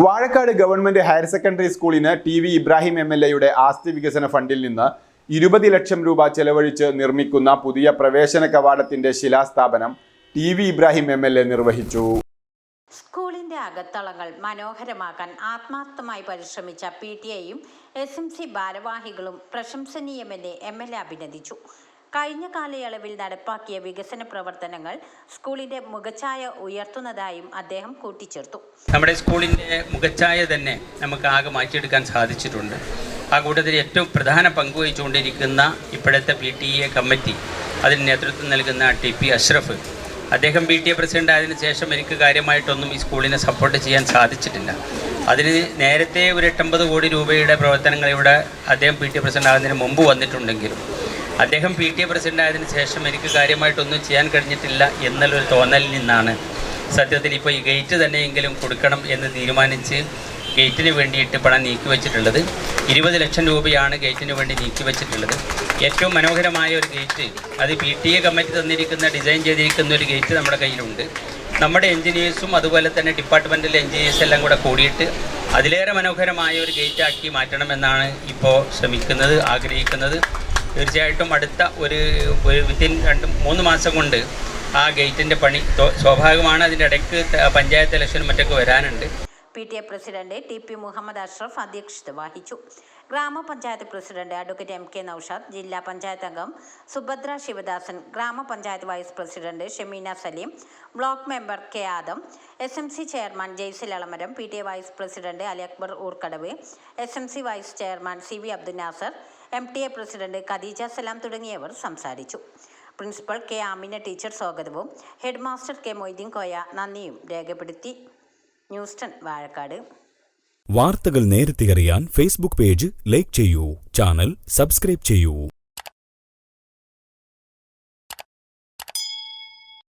Vazhakkad government higher secondary സ്കൂളിന് T V Ibrahim M L എയുടെ ആസ്തി വികസന ഫണ്ടിൽ നിന്ന് ഇരുപത് ലക്ഷം രൂപ ചെലവഴിച്ച് നിർമ്മിക്കുന്ന പുതിയ പ്രവേശന കവാടത്തിന്റെ ശിലാസ്ഥാപനം T V Ibrahim M L A നിർവഹിച്ചു. സ്കൂളിന്റെ അകത്തളങ്ങൾ മനോഹരമാക്കാൻ ആത്മാർത്ഥമായി പരിശ്രമിച്ച പി ടി എയും എസ് എം സി ഭാരവാഹികളും പ്രശംസനീയമെന്ന് എം എൽ എ അഭിനന്ദിച്ചു. കഴിഞ്ഞ കാലയളവിൽ നടപ്പാക്കിയ വികസന പ്രവർത്തനങ്ങൾ സ്കൂളിന്റെ മുഖച്ഛായ ഉയർത്തുന്നതായും അദ്ദേഹം കൂട്ടിച്ചേർത്തു. നമ്മുടെ സ്കൂളിന്റെ മുഖച്ഛായ തന്നെ നമുക്ക് ആകെ മാറ്റിയെടുക്കാൻ സാധിച്ചിട്ടുണ്ട്. ആ കൂട്ടത്തിൽ ഏറ്റവും പ്രധാന പങ്ക് വഹിച്ചുകൊണ്ടിരിക്കുന്ന ഇപ്പോഴത്തെ പി ടി എ കമ്മിറ്റി അതിന് നേതൃത്വം നൽകുന്ന ടി പി അഷ്റഫ്. അദ്ദേഹം പി ടി എ പ്രസിഡന്റ് ആയതിനു ശേഷം എനിക്ക് കാര്യമായിട്ടൊന്നും ഈ സ്കൂളിനെ സപ്പോർട്ട് ചെയ്യാൻ സാധിച്ചിട്ടില്ല. അതിന് നേരത്തെ ഒരു എട്ടമ്പത് കോടി രൂപയുടെ പ്രവർത്തനങ്ങൾ ഇവിടെ അദ്ദേഹം പി ടി എ പ്രസിഡന്റ് ആകുന്നതിന് മുമ്പ് വന്നിട്ടുണ്ടെങ്കിലും അദ്ദേഹം പി ടി എ പ്രസിഡന്റ് ആയതിനു ശേഷം എനിക്ക് കാര്യമായിട്ടൊന്നും ചെയ്യാൻ കഴിഞ്ഞിട്ടില്ല എന്നുള്ളൊരു തോന്നലിൽ നിന്നാണ്. സത്യത്തിൽ ഇപ്പോൾ ഈ ഗേറ്റ് തന്നെയെങ്കിലും കൊടുക്കണം എന്ന് തീരുമാനിച്ച് ഗേറ്റിന് വേണ്ടിയിട്ട് പണം നീക്കി വെച്ചിട്ടുള്ളത് ഇരുപത് ലക്ഷം രൂപയാണ് ഗേറ്റിന് വേണ്ടി നീക്കി വെച്ചിട്ടുള്ളത്. ഏറ്റവും മനോഹരമായ ഒരു ഗേറ്റ് അത് പി ടി എ കമ്മിറ്റി തന്നിരിക്കുന്ന ഡിസൈൻ ചെയ്തിരിക്കുന്ന ഒരു ഗേറ്റ് നമ്മുടെ കയ്യിലുണ്ട്. നമ്മുടെ എൻജിനീയേഴ്സും അതുപോലെ തന്നെ ഡിപ്പാർട്ട്മെന്റിലെ എൻജിനീയേഴ്സ് എല്ലാം കൂടെ കൂടിയിട്ട് അതിലേറെ മനോഹരമായ ഒരു ഗേറ്റാക്കി മാറ്റണമെന്നാണ് ഇപ്പോൾ ശ്രമിക്കുന്നത് ആഗ്രഹിക്കുന്നത്. തീർച്ചയായിട്ടും അടുത്ത ഒരു ഒരു വിത്തിൻ രണ്ട് മൂന്ന് മാസം കൊണ്ട് ആ ഗേറ്റിന്റെ പണി സ്വാഭാവികമാണ്. അതിന്റെ ഇടയ്ക്ക് പഞ്ചായത്ത് ഇലക്ഷനും മറ്റൊക്കെ വരാനുണ്ട്. P T A president T P Muhammad Ashraf അധ്യക്ഷത വഹിച്ചു. ഗ്രാമപഞ്ചായത്ത് president advocate M K Noushad ജില്ലാ പഞ്ചായത്ത് അംഗം സുഭദ്ര ശിവദാസൻ ഗ്രാമപഞ്ചായത്ത് vice president Shemeena Saleem block member K Adam S M C chairman Jaisil Alamaram P T A vice president Ali Akbar Oorkadavu S M C vice chairman C V Abdul Nasar M T A president Khadeeja Salam തുടങ്ങിയവർ സംസാരിച്ചു. Principal K Amina teacher സ്വാഗതവും. Head master K Moideen Koya നന്ദിയും രേഖപ്പെടുത്തി. ന്യൂസ്റ്റൺ വാഴക്കാട്. വാർത്തകൾ നേരത്തെ അറിയാൻ Facebook page like ചെയ്യൂ. ചാനൽ സബ്സ്ക്രൈബ് ചെയ്യൂ.